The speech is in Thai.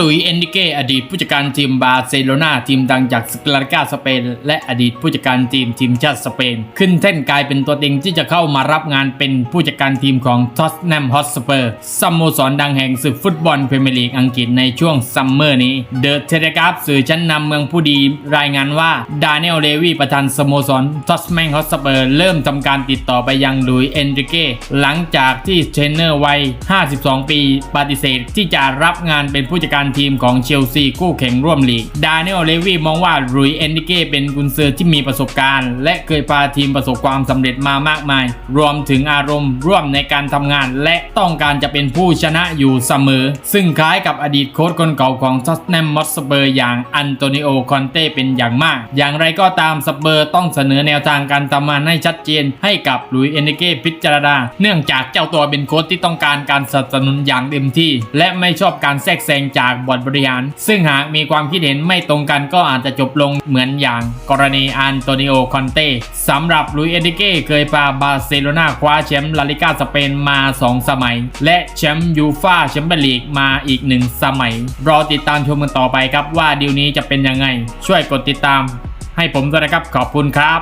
หลุยเอนดิเกอดีตผู้จัดการทีมบาร์เซโลนาทีมดังจากสกลาริกาสเปน และอดีตผู้จัดการทีมทีมชาติสเปน ขึ้นแท่นกลายเป็นตัวเต็งที่จะเข้ามารับงานเป็นผู้จัดการทีมของท็อตแนมฮอตสเปอร์สโมสรดังแห่งศึกฟุตบอลพรีเมียร์ลีกอังกฤษในช่วงซัมเมอร์นี้เดอะเทเลกราฟสื่อชั้นนำเมืองผู้ดีรายงานว่าดา n เนลเลวีประธานสโมสรท็อตแมงฮอตสเปอร์เริ่มทำการติดต่อไปยังหลุยเอนริเกหลังจากที่เทรนเนอร์วัย 52 ปี ปฏิเสธที่จะรับงานเป็นผู้จัดการทีมของเชลซีคู่แข่งร่วมลีก ดา n เนลเลวีมองว่าหลุยเอนริเก้เป็นกุนซือที่มีประสบการณ์ และเคยพาทีมประสบความสำเร็จมามากมาย รวมถึงอารมณ์ร่วมในการทำงาน และต้องการจะเป็นผู้ชนะอยู่เสมอ ซึ่งคล้ายกับอดีตโค้ชคนเก่าของท็อตแนมมอสเปอร์อย่างอันโตนิโอคอนเต้เป็นอย่างมาก อย่างไรก็ตามสเปอร์ต้องเสนอแนวทางการทำงานให้ชัดเจน ให้กับลุยเอนริเก้พิจารณาเนื่องจากเจ้าตัวเป็นโค้ชที่ต้องการการสนับสนุนอย่างเต็มที่ และไม่ชอบการแทรกแซงจากบอร์ดบริหาร ซึ่งหากมีความคิดเห็นไม่ตรงกันก็อาจจะจบลงเหมือนอย่างกรณีอันโตนิโอคอนเต้สำหรับลุยเอนริเก้เคยพาบาร์เซโลนาคว้าแชมป์ลาลิกาสเปนมา 2 สมัย และแชมป์ยูฟ่าแชมเปี้ยนลีกมาอีก 1 สมัย รอติดตามชมกันต่อไปครับว่าดีลนี้จะเป็นยังไง ช่วยกดติดตาม ให้ผมด้วยนะครับขอบคุณครับ